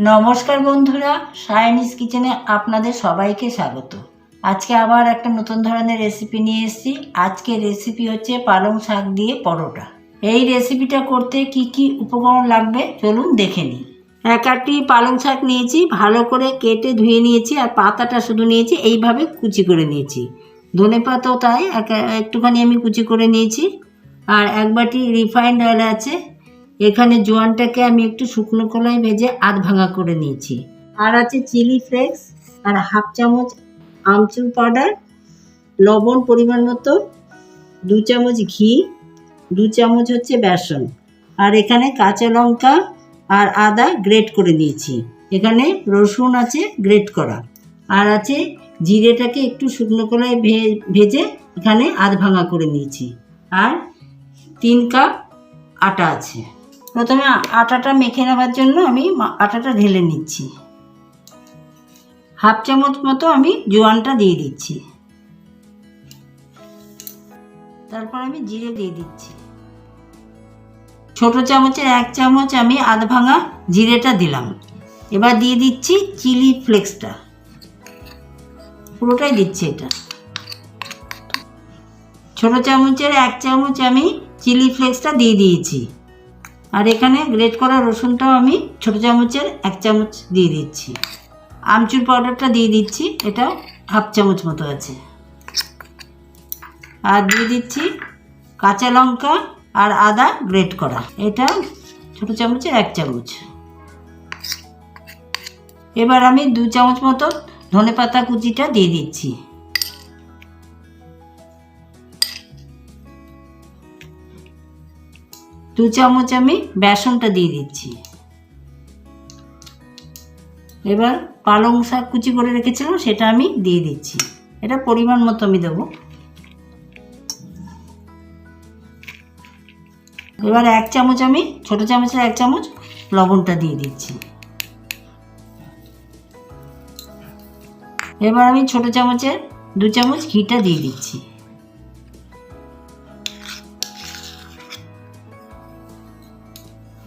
নমস্কার বন্ধুরা সায়নিস কিচেনে আপনাদের সবাইকে স্বাগত। আজকে আবার একটা নতুন ধরনের রেসিপি নিয়ে এসেছি। আজকে রেসিপি হচ্ছে পালং শাক দিয়ে পরোটা। এই রেসিপিটা করতে কি কি উপকরণ লাগবে চলুন দেখে নিই। এক আটটি পালং শাক নিয়েছি, ভালো করে কেটে ধুয়ে নিয়েছি আর পাতাটা শুধু নিয়েছি, এইভাবে কুচি করে নিয়েছি। ধনে পাতাও তাই, এক- একটুখানি আমি কুচি করে নিয়েছি। আর এক বাটি রিফাইন্ড অয়েল আছে এখানে জোয়ানটাকে আমি একটু শুকনো কলাই ভেজে আধ ভাঙা করে নিয়েছি। আর আছে চিলি ফ্লেক্স, আর হাফ চামচ আমচুর পাউডার, লবণ পরিমাণ মতো, দু চামচ ঘি, দু চামচ হচ্ছে বেসন। আর এখানে কাঁচা লঙ্কা আর আদা গ্রেট করে নিয়েছি। এখানে রসুন আছে গ্রেট করা। আর আছে জিরেটাকে একটু শুকনো কলাই ভে- ভেজে এখানে আধ ভাঙা করে নিয়েছি। আর তিন কাপ আটা আছে। প্রথমে আটাটা মেখে নেওয়ার জন্য আমি আটাটা ঢেলে নিচ্ছি। হাফ চামচ মতো আমি জোয়ানটা দিয়ে দিচ্ছি। তারপর আমি জিরে দিয়ে দিচ্ছি। ছোট চামচের এক চামচ আমি আধ ভাঙা জিরেটা দিলাম। এবার দিয়ে দিচ্ছি চিলি ফ্লেক্সটা। পুরোটাই দিচ্ছি এটা। ছোট চামচের এক চামচ আমি চিলি ফ্লেক্সটা দিয়ে দিয়েছি। আর এখানে গ্রেট করা রসুনটাও আমি ছোট চামচের এক চামচ দিয়ে দিচ্ছি। আমচুর পাউডারটা দিয়ে দিচ্ছি এটা হাফ চামচ মতো আছে। আর দিয়ে দিচ্ছি কাঁচা লঙ্কা আর আদা গ্রেট করা এটা ছোট চামচের এক চামচ। এবার আমি দু চামচ মতো ধনে পাতা কুচিটা দিয়ে দিচ্ছি। দু চামচ আমি বেসনটা দিয়ে দিচ্ছি। এবার পালং শাক কুচি করে রেখেছিলাম, সেটা আমি দিয়ে দিচ্ছি। এটা পরিমাণ মতো আমি দেবো। এবার এক চামচ আমি, ছোট চামচের এক চামচ লবণটা দিয়ে দিচ্ছি। এবার আমি ছোট চামচের দু চামচ ঘিটা দিয়ে দিচ্ছি।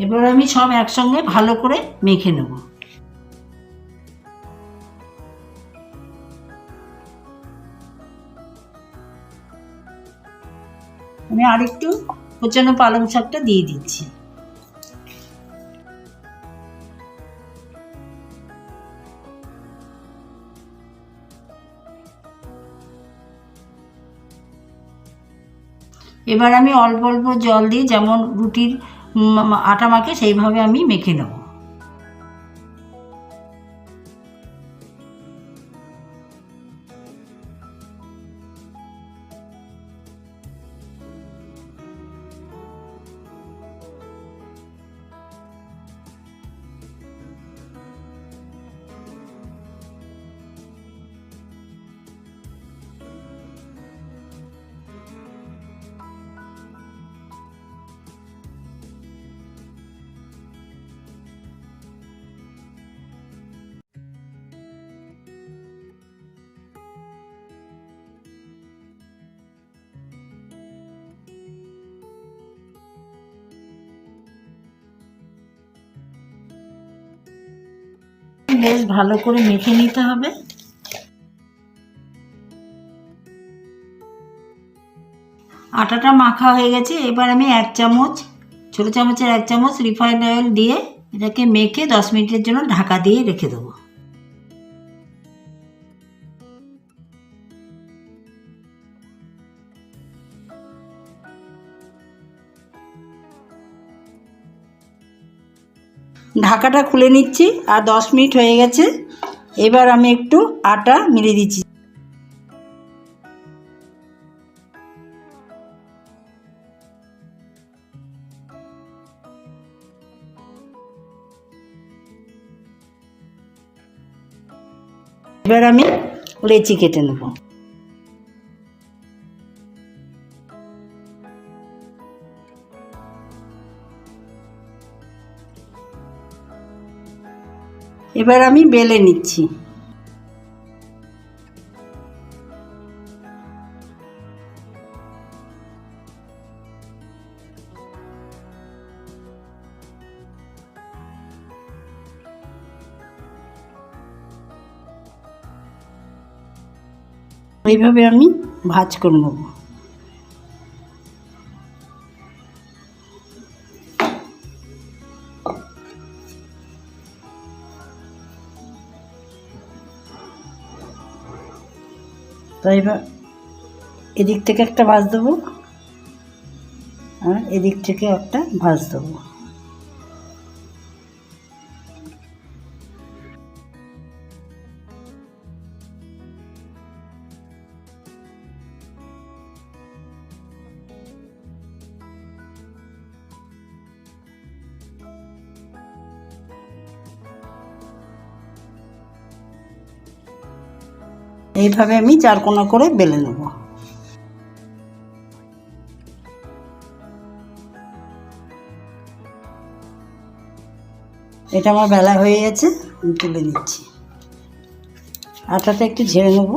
এবার আমি সব একসঙ্গে ভালো করে মেখে নেব। আমি আরেকটু কোচানো পালং শাকটা দিয়ে দিচ্ছি। এবার আমি অল্প অল্প জল দিয়ে যেমন রুটির আটা মাকে সেইভাবে আমি মেখে নেব। বেশ ভালো করে মেখে নিতে হবে। আটাটা মাখা হয়ে গেছে, এবার আমি এক চামচ, ছোটো চামচের এক চামচ রিফাইন্ড অয়েল দিয়ে এটাকে মেখে দশ মিনিটের জন্য ঢাকা দিয়ে রেখে দেবো। ঢাকাটা খুলে নিচ্ছি আর দশ মিনিট হয়ে গেছে। এবার আমি একটু আটা মিলিয়ে দিচ্ছি। এবার আমি লেচি কেটে নেব। এবার আমি বেলে নিচ্ছি। এইভাবে আমি ভাজ করে নেব। তাই এবার এদিক থেকে একটা ভাঁজ দেবো আর এদিক থেকে একটা ভাঁজ দেবো। এইভাবে আমি চার কোনা করে বেলে নেব। এটা আমার বেলা হয়ে গেছে, আমি তুলে নিচ্ছি। আটাটা একটু ঝেড়ে নেব।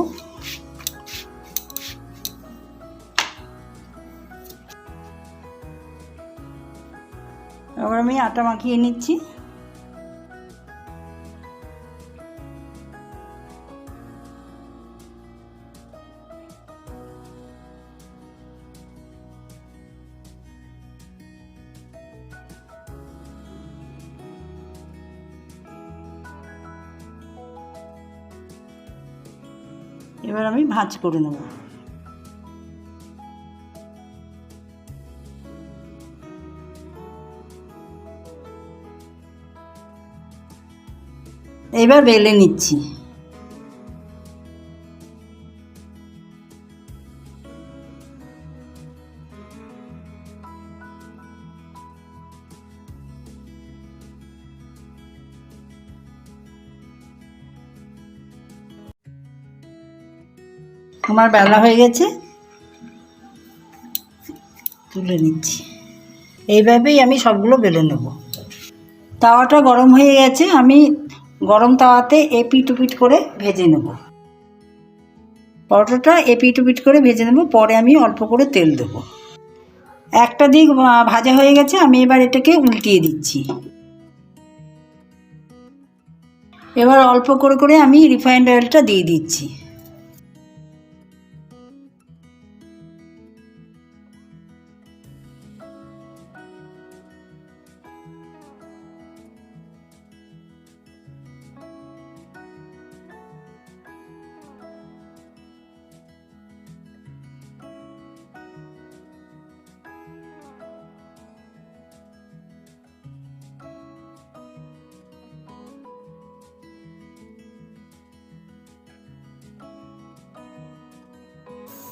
এবার আমি আটা মাখিয়ে নিচ্ছি। এবার আমি ভাঁজ করে নেব। এবার বেলে নিচ্ছি। আমার বেলা হয়ে গেছে। তুলে নিচ্ছি। এইভাবেই আমি সবগুলো বেলে নেব। তাওয়াটা গরম হয়ে গেছে, আমি গরম তাওয়াতে এপিট করে ভেজে নেব। পরোটাটা এপিট উপিট করে ভেজে নেব, পরে আমি অল্প করে তেল দেবো। একটা দিক ভাজা হয়ে গেছে, আমি এবার এটাকে উল্টিয়ে দিচ্ছি। এবার অল্প করে করে আমি রিফাইন্ড অয়েলটা দিয়ে দিচ্ছি।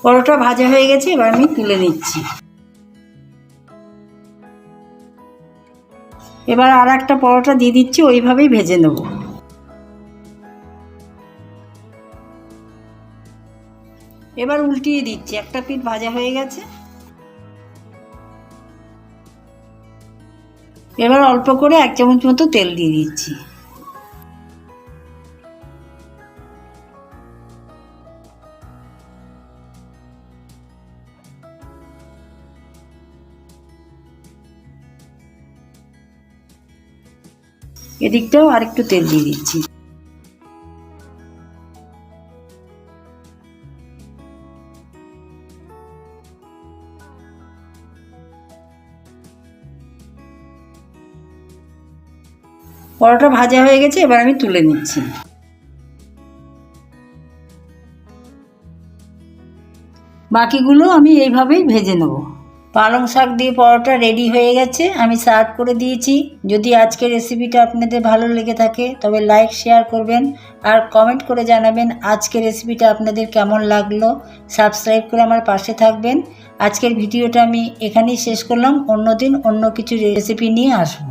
পরোটা ভাজা হয়ে গেছে, এবার আমি তুলে নিচ্ছি। এবার আর একটা পরোটা দিয়ে দিচ্ছি, ওইভাবেই ভেজে নেব। এবার উল্টিয়ে দিচ্ছি, একটা পিঠ ভাজা হয়ে গেছে। এবার অল্প করে এক চামচ মতো তেল দিয়ে দিচ্ছি। এদিকটাও আরেকটু তেল দিয়ে দিচ্ছি। পরোটা ভাজা হয়ে গেছে, এবার আমি তুলে নিচ্ছি। বাকিগুলো আমি এইভাবেই ভেজে নেব। পালং শাক দিয়ে পরোটা রেডি হয়ে গেছে, আমি সার্ভ করে দিয়েছি। যদি আজকের রেসিপিটা আপনাদের ভালো লেগে থাকে, তবে লাইক শেয়ার করবেন আর কমেন্ট করে জানাবেন আজকের রেসিপিটা আপনাদের কেমন লাগল। সাবস্ক্রাইব করে আমার পাশে থাকবেন। আজকের ভিডিওটা আমি এখানেই শেষ করলাম। অন্য দিন অন্য কিছু রেসিপি নিয়ে আসব।